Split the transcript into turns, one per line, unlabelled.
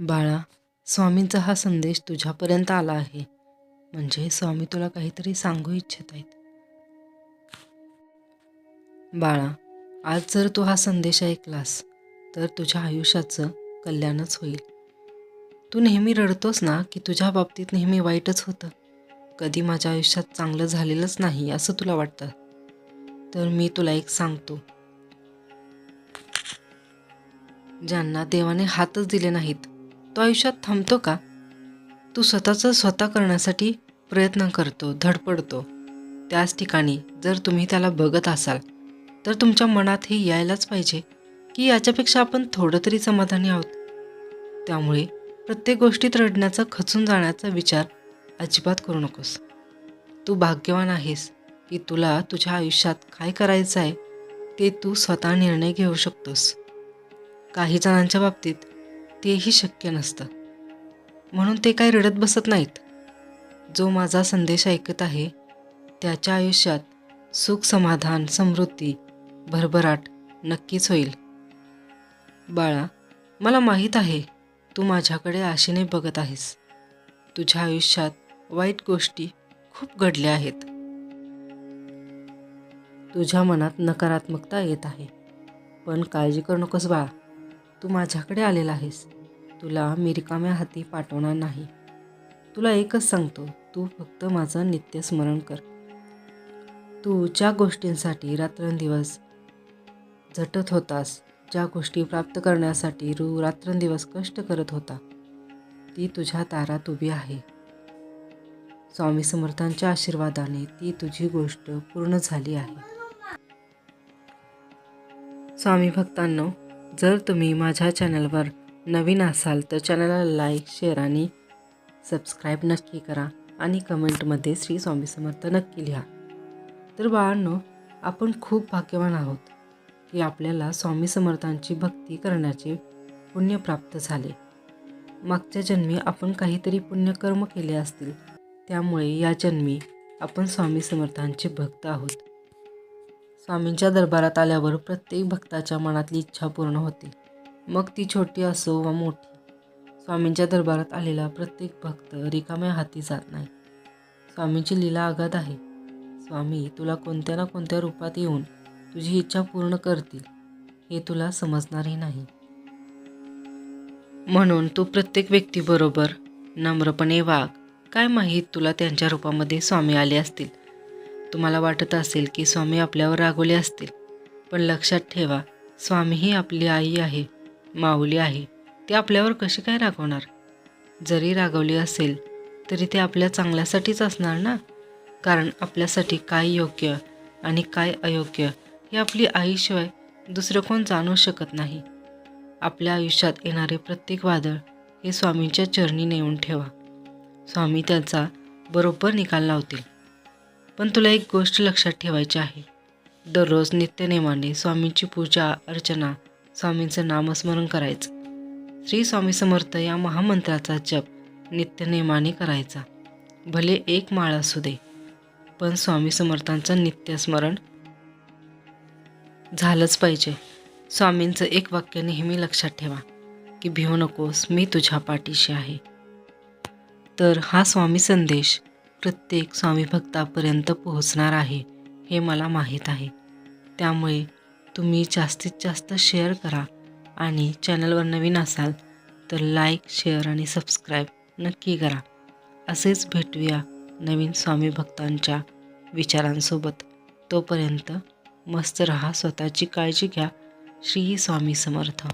बाळा स्वामींचा हा संदेश तुझ्यापर्यंत आला आहे. म्हणजे स्वामी तुला काहीतरी सांगू इच्छित आहेत. बाळा आज जर तू हा संदेश ऐकलास तर तुझ्या आयुष्याचं कल्याणच होईल. तू नेहमी रडतोस ना की तुझ्या बाबतीत नेहमी वाईटच होतं. कधी माझ्या आयुष्यात चांगलं झालेलंच नाही असं तुला वाटतं? तर मी तुला एक सांगतो. ज्यांना देवाने हातच दिले नाहीत तो आयुष्यात थांबतो का? तू स्वतःचं स्वतः करण्यासाठी प्रयत्न करतो धडपडतो. त्याच ठिकाणी जर तुम्ही त्याला बघत असाल तर तुमच्या मनात हे यायलाच पाहिजे की याच्यापेक्षा आपण थोडं तरी समाधानी आहोत. त्यामुळे प्रत्येक गोष्टीत रडण्याचा खचून जाण्याचा विचार अजिबात करू नकोस. तू भाग्यवान आहेस की तुला तुझ्या आयुष्यात काय करायचं आहे ते तू स्वतः निर्णय घेऊ शकतोस. काही जणांच्या बाबतीत तेही शक्य नसतं. म्हणून ते काय रडत बसत नाहीत. जो माझा संदेश ऐकत आहे त्याच्या आयुष्यात सुख समाधान समृद्धी भरभराट नक्कीच होईल. बाळा मला माहीत आहे तू माझ्याकडे आशेने बघत आहेस. तुझ्या आयुष्यात वाईट गोष्टी खूप घडल्या आहेत. तुझ्या मनात नकारात्मकता येत आहे. पण काळजी करू नकोस बाळा. तू माझ्याकडे आलेला आहेस. तुला मी रिकाम्या हाती पाठवणार नाही. तुला एकच सांगतो तू फक्त माझं नित्यस्मरण कर. तू ज्या गोष्टींसाठी रात्रंदिवस झटत होतास ज्या गोष्टी प्राप्त करण्यासाठी रू रात्रंदिवस कष्ट करत होता ती तुझ्या तारात उभी आहे. स्वामी समर्थांच्या आशीर्वादाने ती तुझी गोष्ट पूर्ण झाली आहे. स्वामी भक्तांनो जर तुम्ही माझ्या चॅनलवर नवीन असाल तर चॅनलला लाईक शेअर आणि सबस्क्राईब नक्की करा आणि कमेंटमध्ये श्री स्वामी समर्थ नक्की लिहा. तर बाळांनो आपण खूप भाग्यवान आहोत की आपल्याला स्वामी समर्थांची भक्ती करण्याचे पुण्य प्राप्त झाले. मागच्या जन्मी आपण काहीतरी पुण्यकर्म केले असतील त्यामुळे या जन्मी आपण स्वामी समर्थांचे भक्त आहोत. स्वामींच्या दरबारात आल्यावर प्रत्येक भक्ताच्या मनातली इच्छा पूर्ण होते. मग ती छोटी असो वा मोठी स्वामींच्या दरबारात आलेला प्रत्येक भक्त रिकाम्या हाती जात नाही. स्वामींची लीला आघात आहे. स्वामी तुला कोणत्या ना कोणत्या रूपात येऊन तुझी इच्छा पूर्ण करतील हे तुला समजणारही नाही. म्हणून तू प्रत्येक व्यक्तीबरोबर नम्रपणे वाग. काय माहीत तुला त्यांच्या रूपामध्ये स्वामी आले असतील? तुम्हाला वाटत असेल की स्वामी आपल्यावर रागवले असतील पण लक्षात ठेवा स्वामी ही आपली आई आहे. माऊली आहे ती आपल्यावर कशी काय रागवणार? जरी रागवली असेल तरी ते आपल्या चांगल्यासाठीच असणार ना? कारण आपल्यासाठी काय योग्य आणि काय अयोग्य हे आपली आईशिवाय दुसरं कोण जाणू शकत नाही. आपल्या आयुष्यात येणारे प्रत्येक वादळ हे स्वामींच्या चरणी नेऊन ठेवा. स्वामी त्यांचा बरोबर निकाल लावतील. पण तुला एक गोष्ट लक्षात ठेवायची आहे. दररोज नित्यनेमाने स्वामींची पूजा अर्चना स्वामींचं नामस्मरण करायचं. श्री स्वामी समर्थ या महामंत्राचा जप नित्यनेमाने करायचा. भले एक माळ असू दे पण स्वामी समर्थांचं नित्यस्मरण झालंच पाहिजे. स्वामींचं एक वाक्य नेहमी लक्षात ठेवा की भिवू नकोस मी तुझ्या पाठीशी आहे. तर हा स्वामी संदेश प्रत्येक स्वामी भक्तापर्यंत पोहोचणार आहे हे मला माहीत आहे. त्यामुळे तुम्ही जास्तीत जास्त शेअर करा आणि चॅनलवर नवीन असाल तर लाईक शेअर आणि सबस्क्राईब नक्की करा. असेच भेटूया नवीन स्वामी भक्तांच्या विचारांसोबत. तोपर्यंत मस्त रहा स्वतःची काळजी घ्या. श्री स्वामी समर्थ.